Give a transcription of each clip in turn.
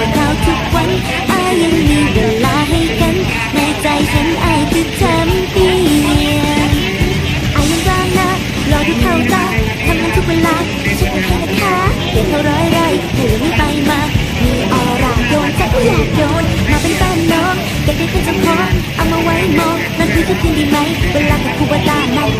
วัวเท้ายยังมีเวลาให้กันในใจฉันอายคือแชมเปี้ยนอายังรางนะรอดูเข้าตาทำงานทุกเวลาเช็คโอเคนะคะเดี๋ยวเขาร้อยไรให้เราไม่ไปมามีออร่าโดนใจก็อยากโดนมาเป็นแฟนน้องอยากได้เป็นจ้าของเอามาไว้มองนั่นคือจะคืนดีไหมเวลากับครูบาตานั่งตักได้น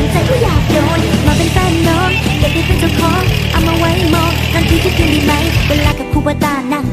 บครูบตานั่ง